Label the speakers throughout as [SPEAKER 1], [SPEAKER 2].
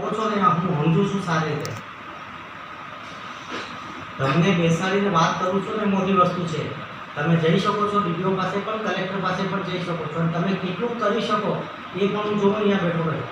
[SPEAKER 1] કહો છો ને હું સમજુ છું સારી રીતે. તમને બેસાડીને વાત કરું છું ને મોટી વસ્તુ છે. તમે જઈ શકો છો ડીડીઓ પાસે પણ કલેક્ટર પાસે પણ જઈ શકો છો. અને તમે કેટલું કરી શકો એ પણ હું જોઉં અહીંયા બેઠો બેઠો.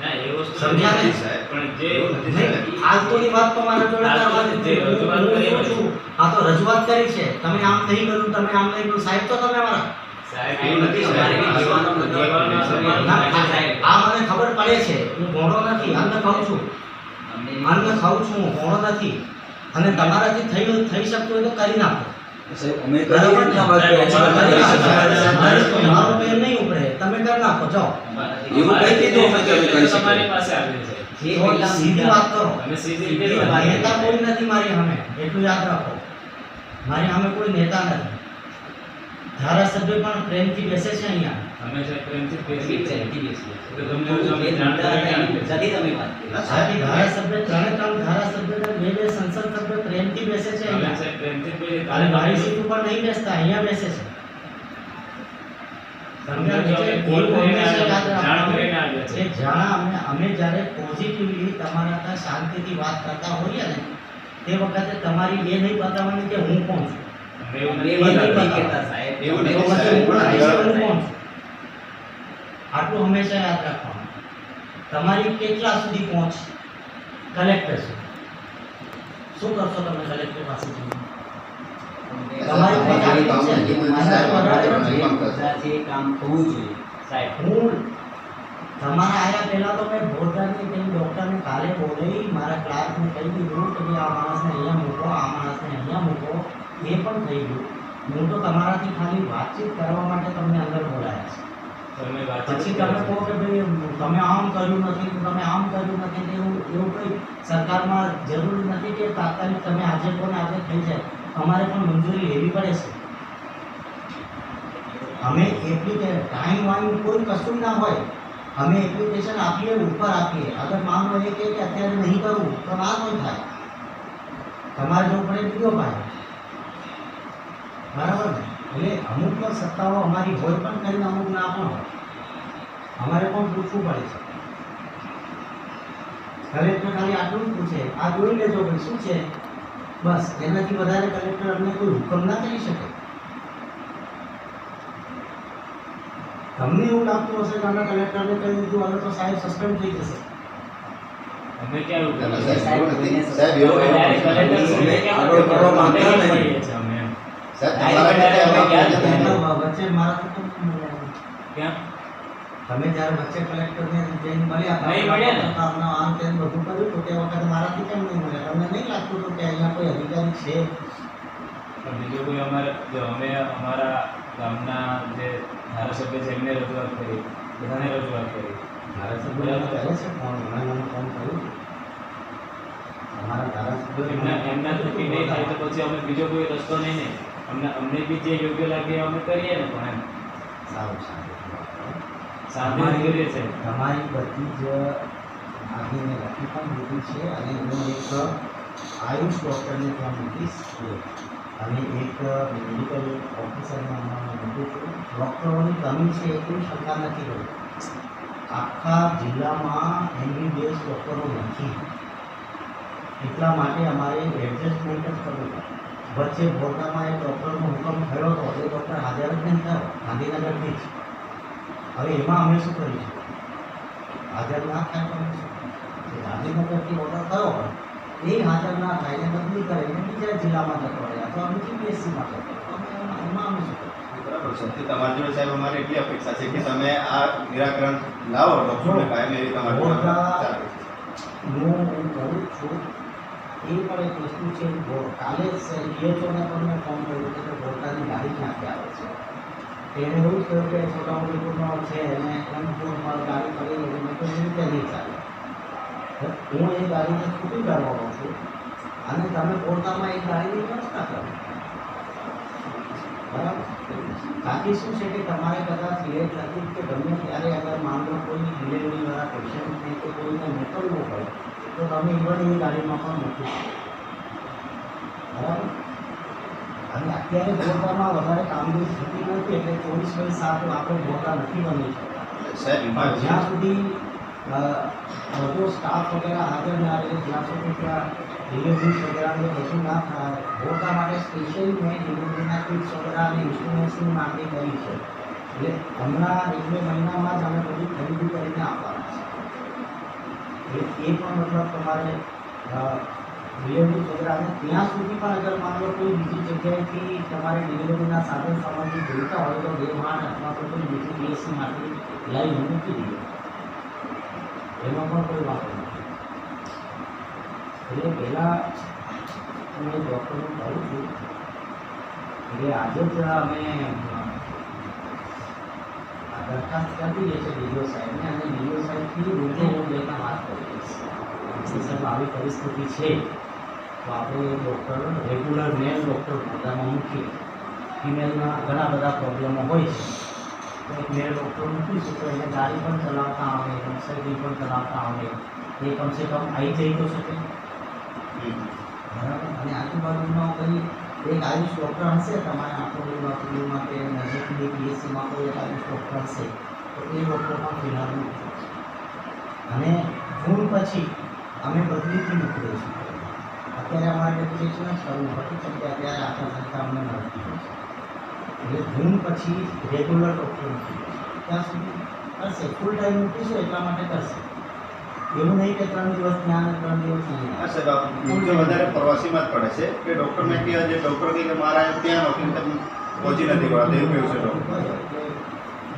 [SPEAKER 2] ના એ વસ્તુ
[SPEAKER 1] સમજ્યા ને?
[SPEAKER 2] સાહેબ પણ જે
[SPEAKER 1] નહીં, ફાલતુની વાત તો મારા જોડે
[SPEAKER 2] ફાલતુની જે
[SPEAKER 1] કરવાની
[SPEAKER 2] રજૂઆત કરી.
[SPEAKER 1] છું. આ તો રજૂઆત કરી છે. તમે આમ નહીં કર્યું તમે આમ નહીં કર્યું. સાહેબ તો તમે મારા
[SPEAKER 2] સાહેબ
[SPEAKER 3] એવું નથી
[SPEAKER 1] ખાઉં છું. અન્ન ખાઉં છું હું ભોળો નથી. અને તમારાથી થઈ થઈ શકતું હોય તો કરી નાખો. તમે કરી નાખો જાઓ.
[SPEAKER 3] એવું કઈ કીધું અમે કે કરી
[SPEAKER 2] તમારી પાસે આવ્યું છે
[SPEAKER 1] સીધી વાત કરો.
[SPEAKER 2] અમે સીધી
[SPEAKER 1] નેતા કોઈ નથી મારી સામે. એટલું યાદ રાખો. મારી સામે કોઈ નેતા નથી. ધારાસભ્ય પણ પ્રેમથી બેસે છે અહીંયા?
[SPEAKER 2] અમે સાહેબ પ્રેમથી બેસીએ છીએ. તો તમને જો અમે જાણ તમે
[SPEAKER 1] વાત ધારાસભ્ય ત્રણે ત્રણ ધારાસભ્ય બે બે સંસદ સભ્ય પ્રેમથી બેસે છે અહીંયા?
[SPEAKER 2] પ્રેમથી બેસે
[SPEAKER 1] અને મારી સીટ ઉપર નહીં બેસતા અહીંયા બેસે છે.
[SPEAKER 2] તમને જો અમે કોલ કરીને જાણ કરીને આવ્યા છે
[SPEAKER 1] જ્યાં અમે અમે જ્યારે પોઝિટિવલી તમારા ત્યાં શાંતિથી વાત કરતા હોઈએ ને તે વખતે તમારી એ નહીં બતાવવાની કે હું કોણ છું.
[SPEAKER 2] અમે એવું
[SPEAKER 1] એ
[SPEAKER 2] નથી
[SPEAKER 1] નહીં
[SPEAKER 2] બતાવતા.
[SPEAKER 1] બતાવતા.
[SPEAKER 3] એવું
[SPEAKER 1] એ
[SPEAKER 3] નથી
[SPEAKER 1] વખતે
[SPEAKER 3] સાહેબ.
[SPEAKER 1] હું કોણ છું, હું
[SPEAKER 3] પણ
[SPEAKER 1] કોણ છું. આટલું હંમેશા યાદ રાખવાનું તમારી કેટલા સુધી પહોંચ કલેક્ટર છે શું કરશો તમે કલેક્ટર પાસે જઈને? તમારી પહોંચ આટલી છે. મારા વધારે નથી. હું તમારા આયા પહેલા તો મેં ભોરદારની પેલી ડૉક્ટરને કાલે બોલાવી મારા ક્લાર્કને કહી દીધું કે ભાઈ આ માણસને અહીંયા મૂકો આ માણસને અહીંયા મૂકો એ પણ થઈ ગયું હું તો તમારાથી ખાલી વાતચીત કરવા માટે તમને અંદર બોલાયા છે. પછી તમે કહો કે ભાઈ તમે આમ કર્યું નથી તમે આમ કર્યું નથી એવું એવું કંઈ સરકારમાં જરૂરી નથી કે તાત્કાલિક તમે આજે કોને આજે થઈ જાય. અમારે પણ મંજૂરી લેવી પડે છે. અમે એપ્લિકે ટાઈમ વાઈમ કોઈ કશું ના હોય. અમે એપ્લિકેશન આપીએ ઉપર આપીએ. અગર માન લો એ કે અત્યારે નહીં કરવું તો ના કોઈ થાય. તમારે જો પડે બીજો ભાઈ. બરાબર ને એટલે અમુક સત્તાઓ અમારી હોય પણ કરીને અમુક ના પણ હોય અમારે પણ પૂછવું પડે છે કલેક્ટર ખાલી આટલું જ પૂછે આ જોઈ લેજો ભાઈ શું છે બસ એનાથી વધારે કલેક્ટર અમને કોઈ હુકમ ના કરી શકે તમને એવું લાગતું હશે કે અમે કલેક્ટરને કહી દીધું હવે તો સાહેબ સસ્પેન્ડ થઈ જશે
[SPEAKER 2] અમે ક્યાં?
[SPEAKER 3] સાહેબ, એવું સાહેબ, એવું-
[SPEAKER 2] કલેક્ટર
[SPEAKER 3] આગળ કરવા માંગતા નથી.
[SPEAKER 1] તમે જ્યારે વચ્ચે કલેક્ટરને જઈને મળ્યા
[SPEAKER 2] નહીં મળ્યા ને.
[SPEAKER 1] આમ તેમ બધું કર્યું તો તે વખતે મારાથી કેમ નહીં મળ્યા? તમને નહીં લાગતું હતું કે અહીંયા કોઈ અધિકારી છે?
[SPEAKER 2] બીજું કોઈ અમારે જો અમે અમારા ગામના જે ધારાસભ્ય છે એમને રજૂઆત કરી. બધાને રજૂઆત કરી.
[SPEAKER 1] ધારાસભ્યોને કરે છે ફોન મને ફોન કર્યું અમારા ધારાસભ્ય
[SPEAKER 2] એમના એમના થકી નહીં થાય તો પછી અમે બીજો કોઈ રસ્તો નહીં ને? અમને અમને બી જે યોગ્ય લાગે એ અમે કરીએ ને પણ એમ.
[SPEAKER 1] સારું સારું.
[SPEAKER 2] કરીએ છે.
[SPEAKER 1] તમારી બધી જ આગીને લખી પણ દીધી છે અને હું એક આયુષ ડૉક્ટરને ત્યાં મૂકીશ. અને એક મેડિકલ ઓફિસરને હમણાં મૂકું છું. ડૉક્ટરોની કમી છે એ કોઈ શંકા નથી રહી. આખા જિલ્લામાં એમબીબીએસ ડૉક્ટરો નથી. એટલા માટે અમારે એડજસ્ટમેન્ટ જ કરવું પડે. વચ્ચે ભોરડામાં એક ડૉક્ટરનો હુકમ થયો હતો એ ડૉક્ટર હાજર જ નહીં ગાંધીનગરથી જ. હવે એમાં અમે શું કરીશું? હાજર ના થાય તો ગાંધીનગરથી ઓર્ડર થયો હોય એ હાજર ના થાય એને બદલી કરીને બીજા જિલ્લામાં જતો રહે અથવા અમે જીપીએસસીમાં જતો એમાં અમે શું
[SPEAKER 4] બરાબર છે. તે તમારી જોડે સાહેબ અમારે એટલી અપેક્ષા છે કે તમે આ નિરાકરણ લાવો ડોક્ટરને કાયમ એવી તમારી
[SPEAKER 1] હું કહું છું એ પણ એક વસ્તુ છે કાલે ડીએચઓને પણ મેં ફોન કર્યો કે ભોરકાની ગાડી ક્યાંથી આવે છે. તેણે એવું જ કહ્યું કે છોટાઉદેપુરનો છે અને એમ પૂરમાં ગાડી કરી ગઈ મેં એવી રીતે નહીં ચાલે હું એ ગાડીને છૂટી કાઢવાનો છું. અને તમે પોતામાં એક ગાડીની વ્યવસ્થા કરો. બરાબર? બાકી શું છે કે તમારે કદાચ લેટ નથી કે ગમે ત્યારે અગર માન લો કોઈ ડિલિવરીવાળા પેશન્ટને કે કોઈને મોકલવું હોય તો તમે ઇવન એ ગાડીમાં પણ મૂકી બરાબર? અને અત્યારે ગોતામાં વધારે કામગીરી થતી નથી એટલે ચોવીસ બાય સાત આપણે ગોતા નથી બની શકતા. જ્યાં સુધી બધો સ્ટાફ વગેરે હાજર ના રહે જ્યાં સુધી ત્યાં ડિલિવરીઝ વગેરે બધું ના થાય હોતા માટે સ્પેશિયલી મેં ડિલિવરીના કિટ્સ વગેરે અને ઇન્સ્ટ્રુમેન્ટ્સની માંગણી કરી છે. એટલે હમણાં એક બે મહિનામાં જ અમે બધું ખરીદી કરીને આપવાના. છે એ પણ મતલબ તમારે ડિલિવરી વગેરે ત્યાં સુધી પણ અગર માનો કોઈ બીજી જગ્યાએથી તમારે ડિલિવરીના સાધન સામગ્રી જોઈતા હોય તો બે અથવા તો કોઈ બીજી બીએસસી માટે લાઈન મૂકી દઈએ એમાં પણ કોઈ વાંધો નથી. એટલે પહેલાં હું એ ડૉક્ટરનું કરું છું એટલે આજે જ અમે દરખાસ્ત કરી દઈએ છીએ ડીડીઓ સાહેબને અને ડીડીઓ સાહેબથી રૂબરૂ હું લઈને વાત કરી દઈશ કે સાહેબ આવી પરિસ્થિતિ છે તો આપણે ડૉક્ટર રેગ્યુલર મેલ ડૉક્ટર મોઢામાં મૂકીએ ફિમેલના ઘણા બધા પ્રોબ્લેમો હોય છે તો એક મેલ ડૉક્ટર મૂકીશું તો એને ગાડી પણ ચલાવતા આવડે મોટરસાઇકલ પણ ચલાવતા આવડે એ કમસે કમ આવી જઈ તો શકે બરાબર અને આજુબાજુમાં કોઈ એક આયુષ ડૉક્ટર હશે, તમારે આંખોડીમાં પીડીમાં કે નજીકની પીએચસીમાં કોઈ એક આયુષ ડૉક્ટર હશે, તો એ ડૉક્ટર પણ ફિલહાલ નથી. અને જૂન પછી અમે બદલીથી નીકળીએ છીએ. અત્યારે અમારે એપ્લિકેશન જ કરવું હતું કેમ કે અત્યારે આખા સંસ્થા અમને મળતી એટલે જૂન પછી રેગ્યુલર ડૉક્ટર ત્યાં સુધી કરશે ફૂલ ટાઈમ મૂકીશું એટલા માટે કરશે. એવું નહીં કે ત્રણ દિવસ ત્યાં અને ત્રણ દિવસ નહીં
[SPEAKER 4] હા સાહેબ આ મુખ્ય વધારે પ્રવાસીમાં જ પડે છે. કે ડૉક્ટરને કહે જે ડૉક્ટર કહે કે મારા ત્યાં નોકરી તમે પહોંચી નથી વળાતા એવું કહ્યું છે ડૉક્ટર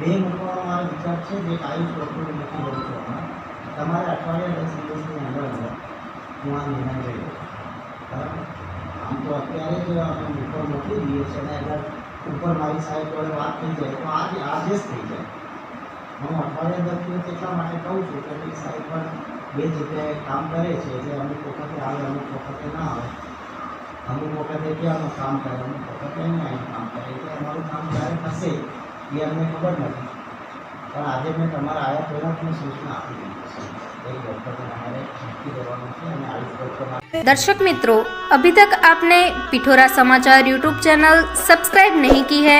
[SPEAKER 1] બે મૂકવાનો મારો વિચાર છે જે આયુષ ડૉક્ટર મૂકી દઉં છું હમણાં તમારે અઠવાડિયા દસ દિવસની અંદર અંદર હું આ નિર્ણય લઈ લઉં. બરાબર? આમ તો અત્યારે જ અમે ઉપર મોકલી દઈએ છીએ અને અગર ઉપર મારી સાહેબ જોડે વાત થઈ જાય તો આજે આજે જ થઈ જાય. હું અઠવાડિયા દસ દિવસ એટલા માટે કહું છું કે મારી સાહેબ પણ બે જગ્યાએ કામ કરે છે જે અમુક વખતે આવે અમુક વખતે ના આવે અમુક વખતે ક્યાંનું કામ કરે અમુક વખતે અહીંયાનું કામ કરે એટલે અમારું કામ ક્યારે થશે એ અમને ખબર નથી પણ આજે મેં તમારા આયા પહેલાં જ મેં સૂચના આપી દીધી છે એક ડૉક્ટરને અમારે નક્કી દેવાનું છે અને આયુષ ડૉક્ટર
[SPEAKER 5] दर्शक मित्रों अभी तक आपने पिठोरा समाचार यूट्यूब चैनल सब्सक्राइब नहीं की है